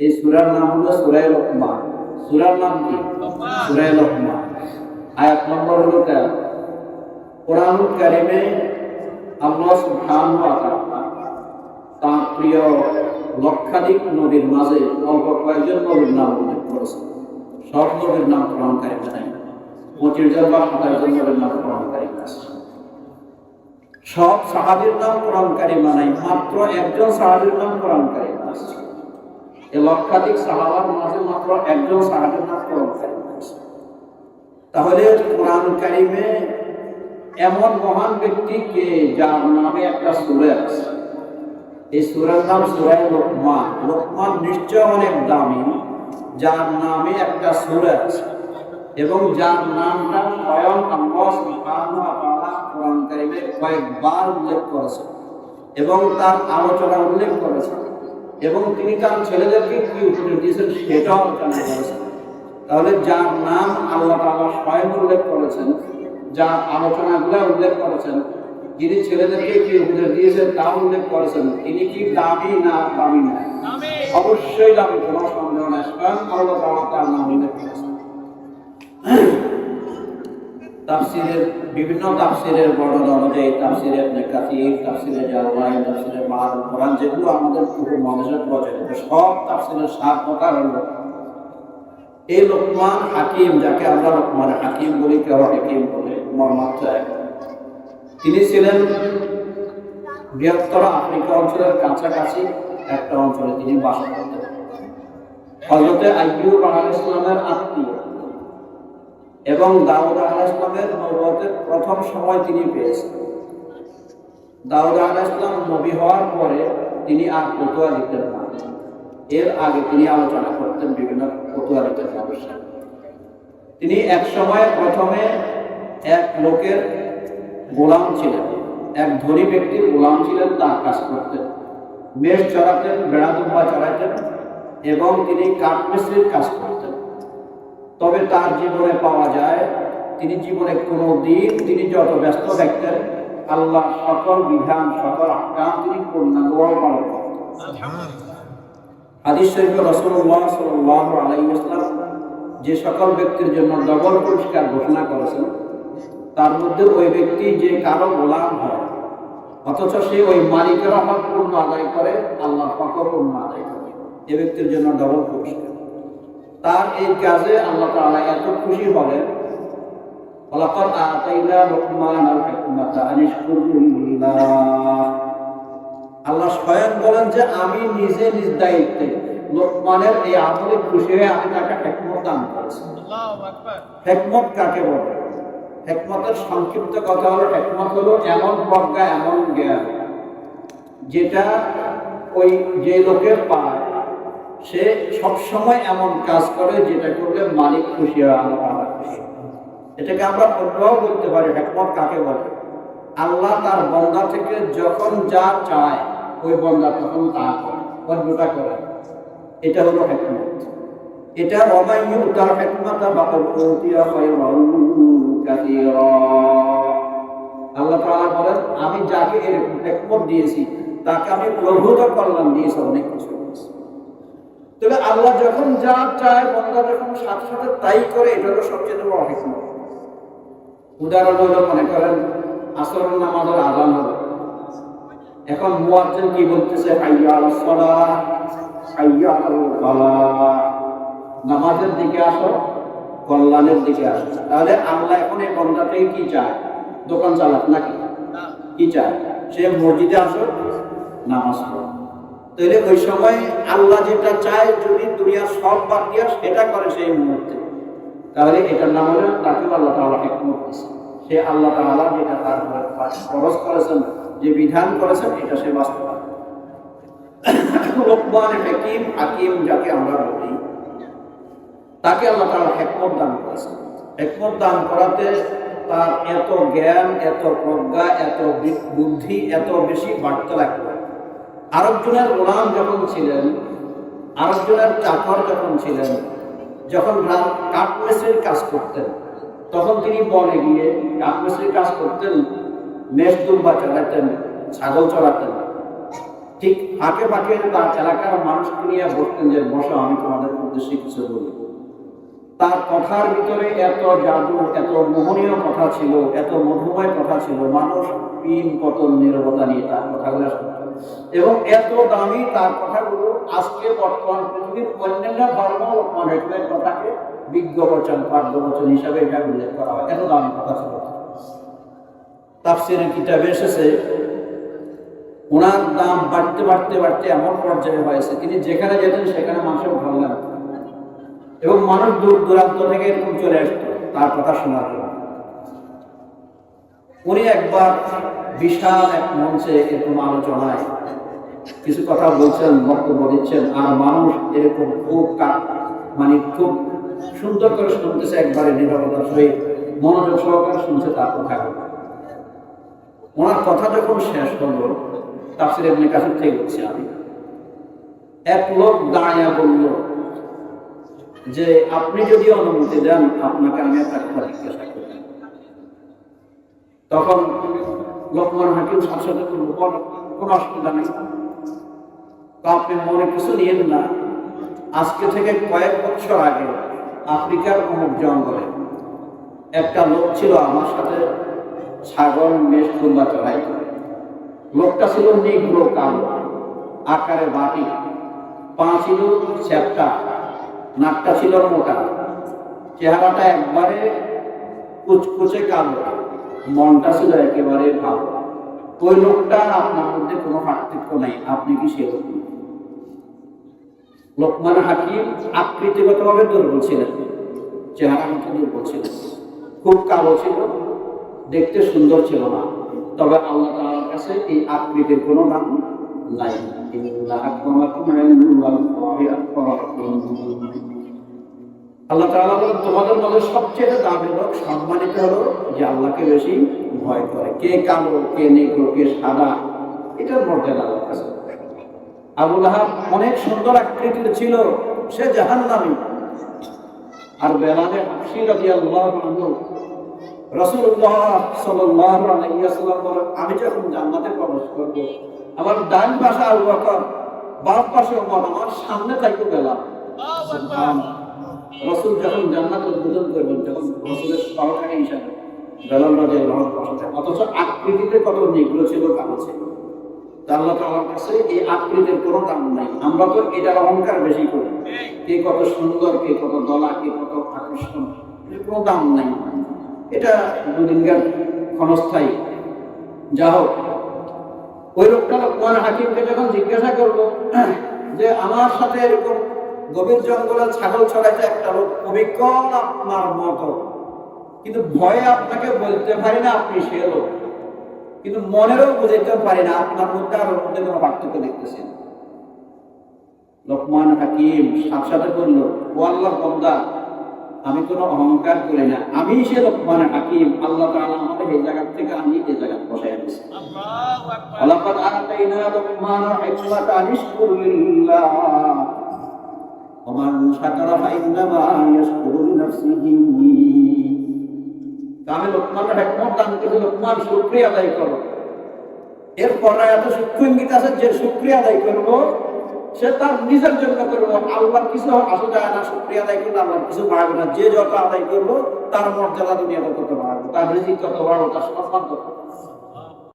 এই সুরার নাম হলো সুরায় রহমান সুরার নাম কি? সুরায় রহমান আয়াত নম্বর হলো তেরো। কোরআনুল কারিমে আল্লাহ তাআলা তার প্রিয় লক্ষাধিক নবীর মাঝে অল্প কয়েকজন নবীর নাম উল্লেখ করেছেন। সব নবীর নাম কোরআন কারিমে নাই। পঁচিশ জন বা সাতাশ জন নবীর নাম কোরআন সব সাহাবীর নাম কোরআন কারিমা মাত্র একজন সাহাবীর নাম কোরআন লক্ষাধিক সাহাবার মাঝে মাত্র একজন সাহাবীর নাম কোরআন তাহলে কোরআন কারিমে এমন মহান ব্যক্তি কে যার নামে একটা সুরে আছে? এই সুরের নাম সুরাই লোকমান। লোকমান নিশ্চয় অনেক দামি, যার নামে একটা সুরে আছে। এবং যার নামটা স্বয়ং কোরআন কারিমে কয়েকবার উল্লেখ করেছেন এবং তার আলোচনা উল্লেখ করেছেন। এবং তিনি তার ছেলেদেরকে কি উপদেশ দিয়েছেন সেটাও আলোচনা করেছেন তাহলে যার নাম আল্লাহ তাআলা স্বয়ং উল্লেখ করেছেন, যার আলোচনাগুলো উল্লেখ করেছেন, যিনি ছেলেদেরকে কি উপদেশ দিয়েছেন তা উল্লেখ করেছেন, তিনি কি দাবি না দাবি না? অবশ্যই দাবি, কোনো সন্দেহ নাই, স্বয়ং আল্লাহ তাআলা তার নাম উল্লেখ করেছেন। তাফসিরের বিভিন্ন তাফসিরের বর্ণনা অনুযায়ী তাফসিরে কাসির তাফসিরে জাওয়াই তাফসিরে মারুল কোরআন, যেগুলো আমাদের পুরো মানুষের প্রচলিত, সব তাফসিরের সাত কথা হলো। এই লোকমান হাকিম, যাকে আমরা লোকমান হাকিম বলি, কেউ হাকিম বলে এক তিনি ছিলেন বৃহত্তর আফ্রিকা অঞ্চলের কাছাকাছি একটা অঞ্চলে তিনি বাস করতেন। হজরতে আইয়ুব আলাহ ইসলামের আত্মীয়। এবং দাউদ আলাহ ইসলামের নবতের প্রথম সময় তিনি পেয়েছেন। দাউদ ইসলাম নবী হওয়ার পরে তিনি আর ফতুয়া লিখতেন না। এর আগে তিনি আলোচনা করতেন বিভিন্ন ফতুয়া লিখতেন মানুষের তিনি এক সময় প্রথমে এক লোকের গোলাম ছিলেন, এক ধনী ব্যক্তির গোলাম ছিলেন, তার কাজ করতেন। মেষ চড়াতেন, বেড়া দুম্বা চড়াতেন এবং তিনি কাঠ কাঠমিস্ত্রির কাজ করতেন। তবে তার জীবনে পাওয়া যায় তিনি জীবনে কোনো দিন তিনি যত ব্যস্ত দেখতেন আল্লাহ সকল বিধান সকল আকাম তিনি পূর্ণাঙ্গভাবে পালন করতেন হাদিস শরীফে রসুল্লাহ সাল্লাহ আলাইসালাম যে সকল ব্যক্তির জন্য ডবল পুরস্কার ঘোষণা করেছেন তার মধ্যে ওই ব্যক্তি যে কারও গোলাম হয় অথচ সে ওই মালিকের হক পূর্ণ আদায় করে আল্লাহ হক পূর্ণ আদায় করে। এ ব্যক্তির জন্য ডবল পুরস্কার। তার এই কাজে আল্লাহ তাআলা এত খুশি হলেন। ওয়ালাকাদ আতাইনা লুকমানাল হিকমাতা আন আল্লাহ স্বয়ং বলেন যে আমি নিজে নিজ দায়িত্বে লোকমানের এই আমলে খুশি হয়ে আমি তাকে হেকমত দান করেছি। হেকমত কাকে বলে? হেকমতের সংক্ষিপ্ত কথা হলো হেকমত হলো এমন প্রজ্ঞা এমন জ্ঞান যেটা ওই যে লোকের পায় সে সবসময় এমন কাজ করে যেটা করলে মালিক খুশি হয় আল্লাহ খুশি এটাকে আমরা অন্যও বলতে পারি হেকমত কাকে বলে? আল্লাহ তার বন্দা থেকে যখন যা চায়, ওই বন্দা তখন তা করে অন্যটা করে। এটা হলো হেকমত। এটা অমাইয়ু তার হেকমতা আল্লাহ তাআলা বলেন, আমি যাকে এরকম হেকমত দিয়েছি, তাকে আমি প্রভূত কল্যাণ দিয়েছি অনেক কিছু। তবে আল্লাহ যখন যা চায় বন্দা যখন সাথে সাথে তাই করে এটা হলো সবচেয়ে বড় হিকমত। উদাহরণ হলো মনে করেন আসর নামাজের আজান হলো। এখন মুয়াজ্জিন কি বলতেছে? হাইয়া আলাস সালাহ হাইয়া আলাল ফালাহ নামাজের দিকে আসো কল্যাণের দিকে আসো। তাহলে আল্লাহ এখন এই বন্দা কি চায়? দোকান চালাক নাকি? কি চায়? সে মসজিদে আসো নামাজ পড়ো তাহলে ওই সময় আল্লাহ যেটা চায়, যদি দুনিয়ার সব বাদ দিয়া সেটা করে সেই মুহূর্তে। তাহলে এটার নাম হলো তাকে আল্লাহ দিয়েছে। সে আল্লাহ তাআলা যেটা তার খরচ করেছেন, যে বিধান করেছেন, এটা সে বাস্তবায়ন লোকমান হাকিম হাকিম যাকে আমরা বলি, তাকে আল্লাহ তাআলা হিকমত দান করেছেন। হিকমত দান করাতে তার এত জ্ঞান, এত প্রজ্ঞা, এত বুদ্ধি এত বেশি বাড়তে লাগল আরেকজনের গোলাম যখন ছিলেন আরেকজনের চাকর যখন ছিলেন, যখন কাঠমিস্ত্রির কাজ করতেন, তখন তিনি বনে গিয়ে কাঠমিস্ত্রির কাজ করতেন মেষ দুর্বা চড়াতেন ছাগল চড়াতেন। ঠিক ফাঁকে ফাঁকে তার এলাকার মানুষকে নিয়ে বসতেন যে, বসো, আমি তোমাদের উদ্দেশ্যে কিছু বলি। তার কথার ভিতরে এত জাদু, এত মোহনীয় কথা ছিল, এত মধুময় কথা ছিল, মানুষ পিন পতন, নিরবতা নিয়ে তার কথাগুলো এবং এত দামি তার কথাগুলো আজকে বর্তমান পৃথিবীর অন্যান্য ধর্ম হেকমের কথাকে বিজ্ঞ বচন পাঠ্য বচন হিসাবে এটা উল্লেখ করা হয়। এত দামি কথা ছিল। এসেছে, ওনার দাম বাড়তে বাড়তে বাড়তে এমন পর্যায়ে হয়েছে, তিনি যেখানে যেতেন সেখানে মানুষের ভালো লাগতো। এবং মানুষ দূর দূরান্ত থেকে এরকম চলে আসতো, তার কথা শোনার উনি একবার বিশাল এক মঞ্চে এরকম আলোচনায় কিছু কথা বলছেন, বক্তব্য দিচ্ছেন, আর মানুষ এরকম খুব মানে খুব সুন্দর করে শুনতেছে, একবারে নিরবতার সহিত মনোযোগ সহকারে শুনছে, তার কথা ওনার কথা যখন শেষ হলো, তাফসির এমনি কাছে থেকে বলছি আমি, এক লোক দাঁড়াইয়া বলল যে, আপনি যদি অনুমতি দেন, আপনাকে আমি একটা কথা জিজ্ঞাসা তখন লোকমান হাকিম সাথে করব "বলো, কোনো অসুবিধা নেই। তো আপনি মনে কিছু নিয়েন না। আজকে থেকে কয়েক বছর আগে আফ্রিকার অমুক জঙ্গলে একটা লোক ছিল আমার সাথে ছাগল মেষ খুলবা চড়াই। লোকটা ছিল নিগ্রো কালো আকারে বাটি পা ছিল চ্যাপটা নাকটা ছিল মোটা চেহারাটা একবারে কুচকুচে কালো। মনটা ছিল একেবারে ভালো। ওই লোকটা আপনার মধ্যে কোনো পার্থক্য নাই, আপনি কি সে লোক? লোকমান হাকিম আকৃতিগতভাবে দুর্বল ছিলেন, চেহারা মতো দুর্বল ছিলেন খুব কালো ছিল, দেখতে সুন্দর ছিল না। তবে আল্লাহ তাআলার কাছে এই আকৃতির কোনো নাম নাই। আল্লাহ বলেন, তোমাদের মধ্যে সবচেয়ে দামি লোক সম্মানিত হলো যে আল্লাহকে বেশি ভয় করে। কে কালো, কে কে সাদা, এটার মর্যাদা আল্লাহর কাছে আবুল আহাব অনেক সুন্দর আকৃতির ছিল, সে জাহান্নামী। আর বেলালে হাফসি রাসূলুল্লাহ সাল্লাল্লাহু আলাইহি ওয়াসাল্লাম বলেন, আমি যখন জান্নাতে প্রবেশ করব, আমার ডান পাশে আবু বকর, বাম পাশে ওমর, আমার সামনে থাকবে সুবহানাল্লাহ। রসুল যখন জান্নাত উদ্বোধন করবেন, তখন রসুলের সহকারী হিসাবে বেলাল বসে অথচ আকৃতিতে কত নিগ্র ছিল কালো ছিল আল্লাহ কাছে এই আকৃতির কোনো দাম নাই। আমরা তো এটার অহংকার বেশি করি। কে কত সুন্দর, কে কত দলা, কে কত আকর্ষণ কোনো দাম নাই। এটা দুদিনকার ক্ষণস্থায়ী। যা হোক, ওই লোকটা লোকমান হাকিমকে যখন জিজ্ঞাসা করব যে আমার সাথে এরকম গভীর জঙ্গলে ছাগল ছড়াইতে একটা লোক অভিজ্ঞম আপনার মতো? কিন্তু ভয়ে আপনাকে বলতে পারি না আপনি সে লোক। কিন্তু মনেরও বুঝাইতে পারি না আপনার মধ্যে আর মধ্যে কোনো পার্থক্য দেখতেছেন লোকমান হাকিম সাথে বলল ও আল্লাহ বন্দা আমি কোনো অহংকার করি না। আমি সে লোকমান হাকিম আল্লাহ তাআলা আমাদের এই জায়গা থেকে আমি এই জায়গা বসাই আনছি। আল্লাহ তাআলা আতাইনা লোকমান হিকমাতান ইশকুর লিল্লাহ। ومن شكر فإنما يشكر لنفسه আমি লোকমান হেকমত দান করে লোকমান শুক্রিয়া আদায় করো এরপর এত সূক্ষ্ম ইঙ্গিত আছে যে শুক্রিয়া আদায় করবো সে তার নিজের জন্য করবো আল্লাহর কিছু আসে যায় না শুক্রিয়া আদায় করলে আল্লাহর কিছু বাড়বে না যে যত আদায় করবো তার মর্যাদা দুনিয়াতে তত বাড়বে তার রিজিক তত বাড়বে তার সম্মান তত